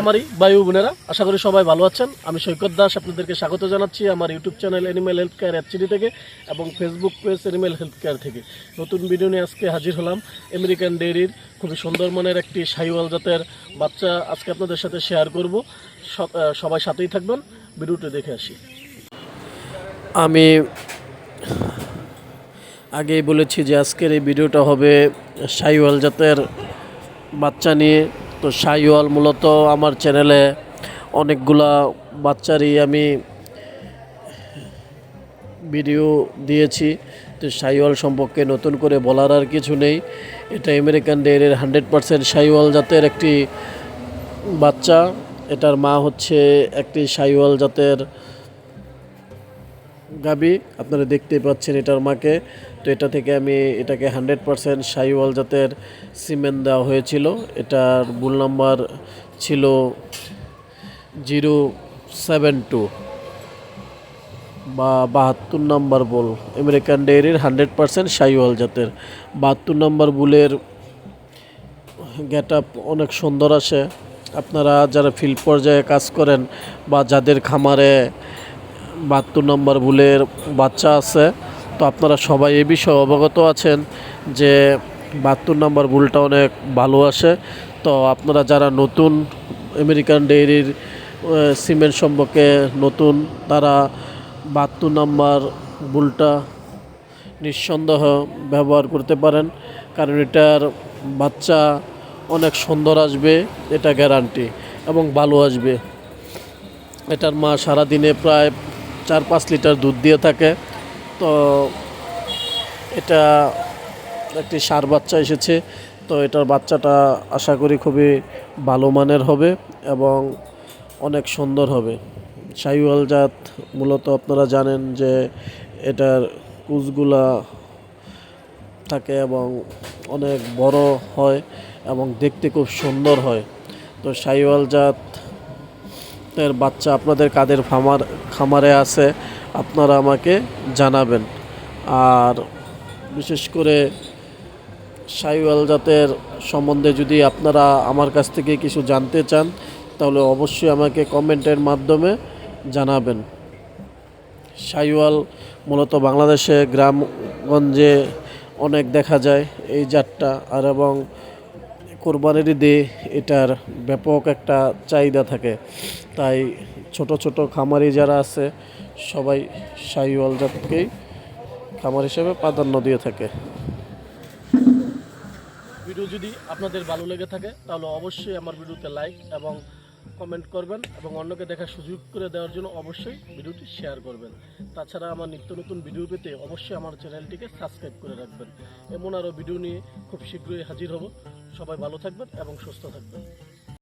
আমারই বায়ু বোনেরা, আশা করি সবাই ভালো আছেন। আমি সৈকত দাস, আপনাদেরকে স্বাগত জানাচ্ছি আমার YouTube channel animal health care অ্যাপচিডি থেকে এবং Facebook page animal health care থেকে। নতুন ভিডিও নিয়ে আজকে হাজির হলাম আমেরিকান ডেয়ারির খুবই সুন্দর মনের একটি সাইওয়াল জাতের বাচ্চা আজকে আপনাদের সাথে শেয়ার করব। সবাই সাথেই থাকবেন, ভিডিওটি দেখে আসি। আমি আগেই বলেছি যে আজকের এই ভিডিওটা হবে সাইওয়াল জাতের বাচ্চা নিয়ে। তো সাইওয়াল মূলত আমার চ্যানেলে অনেকগুলা বাচ্চারই আমি ভিডিও দিয়েছি। তো সাইওয়াল সম্পর্কে নতুন করে বলার আর কিছু নেই। এটা আমেরিকান ডেয়ারির হান্ড্রেড পারসেন্ট সাইওয়াল জাতের একটি বাচ্চা। এটার মা হচ্ছে একটি সাইওয়াল জাতের গাবি, আপনারা দেখতেই পাচ্ছেন এটার মাকে। তো এটা থেকে আমি এটাকে হান্ড্রেড পারসেন্ট সাইওয়াল জাতের সিমেন্ট দেওয়া হয়েছিল। এটার বুল নাম্বার ছিল জিরো সেভেন টু বা বাহাত্তর নাম্বার বুল। আমেরিকান ডেয়ারির হান্ড্রেড পারসেন্ট সাইওয়াল জাতের। বাহাত্তর নাম্বার বুলের গেট আপ অনেক সুন্দর আসে। আপনারা যারা ফিল্ড পর্যায়ে কাজ করেন বা যাদের খামারে বাহাত্তর নম্বর বুলের বাচ্চা আছে। তো আপনারা সবাই এ বিষয়ে অবগত আছেন যে বাহাত্তর নম্বর বুলটা অনেক ভালো আসে। তো আপনারা যারা নতুন আমেরিকান ডেইরির সিমেন্ট সম্পর্কে নতুন, তারা বাহাত্তর নম্বর বুলটা নিঃসন্দেহ ব্যবহার করতে পারেন। কারণ এটার বাচ্চা অনেক সুন্দর আসবে, এটা গ্যারান্টি এবং ভালো আসবে। এটার মা সারাদিনে প্রায় চার পাঁচ লিটার দুধ দিয়ে থাকে। তো এটা একটি সার বাচ্চা এসেছে। তো এটার বাচ্চাটা আশা করি খুবই ভালো মানের হবে এবং অনেক সুন্দর হবে। সাইওয়াল জাত, মূলত আপনারা জানেন যে এটার কুচগুলা থাকে এবং অনেক বড় হয় এবং দেখতে খুব সুন্দর হয়। তো সাইওয়াল জাত এর বাচ্চা আপনাদের কাদের খামার, খামারে আছে, আপনারা আমাকে জানাবেন। আর বিশেষ করে সাইওয়াল জাতের সম্বন্ধে যদি আপনারা আমার কাছ থেকে কিছু জানতে চান, তাহলে অবশ্যই আমাকে কমেন্টের মাধ্যমে জানাবেন। সাইওয়াল মূলত বাংলাদেশে গ্রামগঞ্জে অনেক দেখা যায় এই জাতটা, আর এবং কোরবানির ঈদে এটার ব্যাপক একটা চাহিদা থাকে। তাই ছোট ছোট খামারি যারা আছে, সবাই শাহিওয়াল জাতকেই খামার হিসেবে প্রাধান্য দিয়ে থাকে। ভিডিও যদি আপনাদের ভালো লেগে থাকে, তাহলে অবশ্যই আমার ভিডিওতে লাইক এবং কমেন্ট করবেন এবং অন্যকে দেখার সুযোগ করে দেওয়ার জন্য অবশ্যই ভিডিওটি শেয়ার করবেন। তাছাড়া আমার নিত্য নতুন ভিডিও পেতে অবশ্যই আমার চ্যানেলটিকে সাবস্ক্রাইব করে রাখবেন। এমন আরও ভিডিও নিয়ে খুব শীঘ্রই হাজির হব। সবাই ভালো থাকবেন এবং সুস্থ থাকবেন।